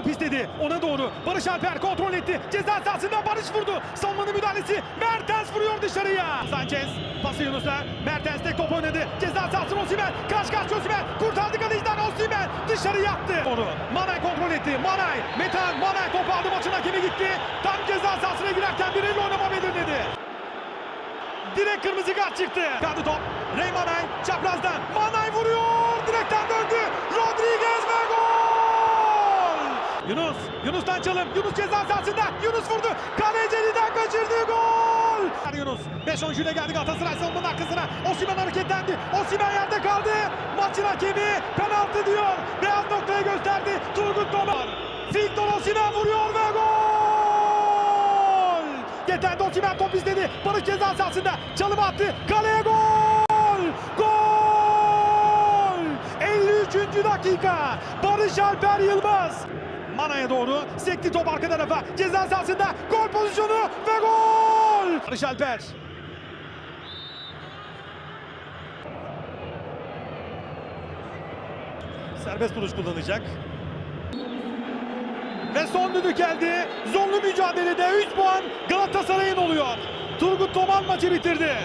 top istedi. Ona doğru. Barış Alper kontrol etti. Ceza sahasında Barış vurdu. Savunmanın müdahalesi. Mertens vuruyor dışarıya. Sanchez pası Yunus'a. Mertens tek top oynadı. Ceza sahasına Osimhen. Kaç kaç Osimhen. Kurtardı kaleciden Osimhen. Dışarı yattı. Onu Manay kontrol etti. Manay. Metan Manay topu aldı. Maçın hakemi gitti. Tam ceza sahasına girerken bir elle oynama belirledi. Direkt kırmızı kart çıktı. Kaldı top. Yunus. Yunus'tan çalım. Yunus ceza sahasında. Yunus vurdu. Kaleci eliden kaçırdı. Gol. Yunus. 5 oyuncuyla geldi Galatasaray savunmanın arkasına. Osimhen hareketlendi. Osimhen yerde kaldı. Maçın hakemi penaltı diyor. Beyaz noktaya gösterdi. Turgut Tomar. Victor Osimhen vuruyor ve gol. Yetendi Osimhen top istedi. Barış ceza sahasında. Çalım attı. Kaleye gol. Gol. 53. dakika. Barış Alper Yılmaz. Mana'ya doğru sekti top arka tarafa. Ceza sahasında gol pozisyonu ve gol. Barış Alper. Serbest vuruş kullanacak. Ve son düdük geldi. Zorlu mücadelede 3 puan Galatasaray'ın oluyor. Turgut Toman maçı bitirdi.